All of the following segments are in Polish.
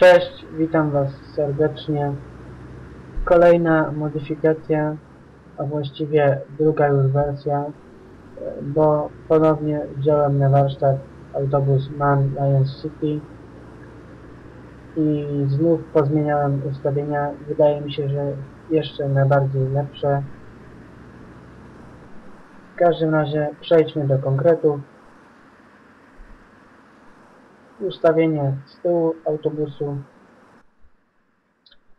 Cześć, witam Was serdecznie. Kolejna modyfikacja, a właściwie druga już wersja, bo ponownie wziąłem na warsztat autobus MAN Lions City i znów pozmieniałem ustawienia. Wydaje mi się, że jeszcze na bardziej lepsze. W każdym razie przejdźmy do konkretów. Ustawienie z tyłu autobusu,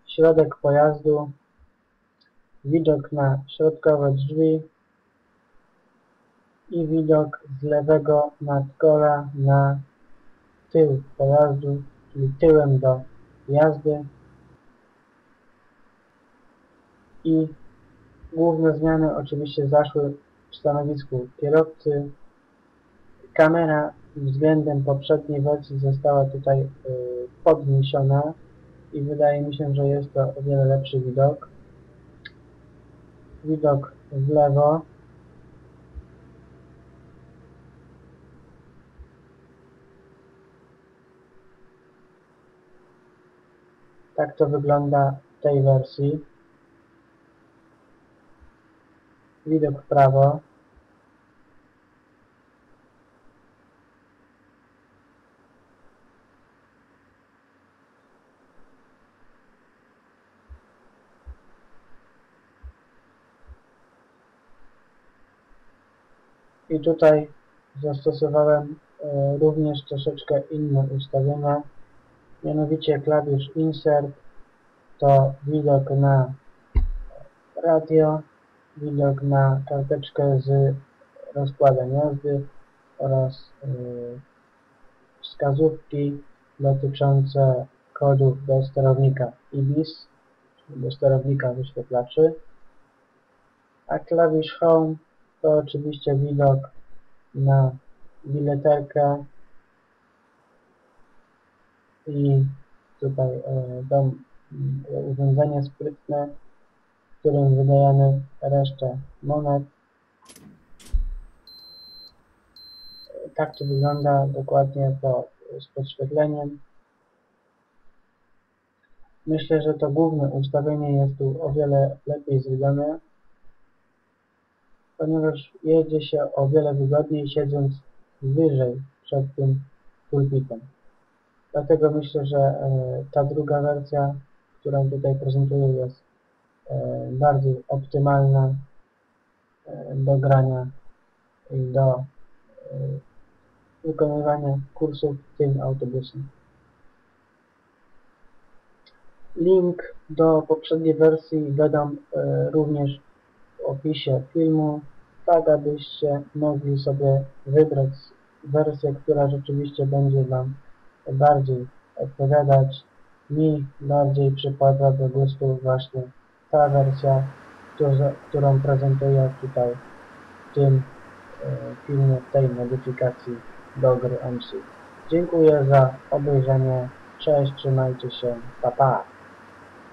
środek pojazdu, widok na środkowe drzwi i widok z lewego nadkola na tył pojazdu, czyli tyłem do jazdy i główne zmiany oczywiście zaszły w stanowisku kierowcy. Kamera względem poprzedniej wersji została tutaj y, podniesiona i wydaje mi się, że jest to o wiele lepszy widok. Widok w lewo. Tak to wygląda w tej wersji. Widok w prawo. I tutaj zastosowałem e, również troszeczkę inne ustawienia. Mianowicie klawisz Insert to widok na radio, widok na karteczkę z rozkładem jazdy oraz e, wskazówki dotyczące kodów do sterownika IBIS, do sterownika wyświetlaczy. A klawisz Home to oczywiście widok na bileterkę i tutaj e, dom, e, urządzenie sprytne, w którym wydajemy resztę monet. Tak to wygląda dokładnie po, z podświetleniem. Myślę, że to główne ustawienie jest tu o wiele lepiej zrobione ponieważ jedzie się o wiele wygodniej siedząc wyżej przed tym pulpitem. Dlatego myślę, że e, ta druga wersja, którą tutaj prezentuję jest e, bardziej optymalna e, do grania i do wykonywania kursów tym autobusem. Link do poprzedniej wersji dodam również w opisie filmu, tak abyście mogli sobie wybrać wersję, która rzeczywiście będzie Wam bardziej odpowiadać. Mi bardziej przypada do gustu właśnie ta wersja, którą- prezentuję tutaj w tym e, filmie, w tej modyfikacji do gry MC. Dziękuję za obejrzenie. Cześć, trzymajcie się, pa pa!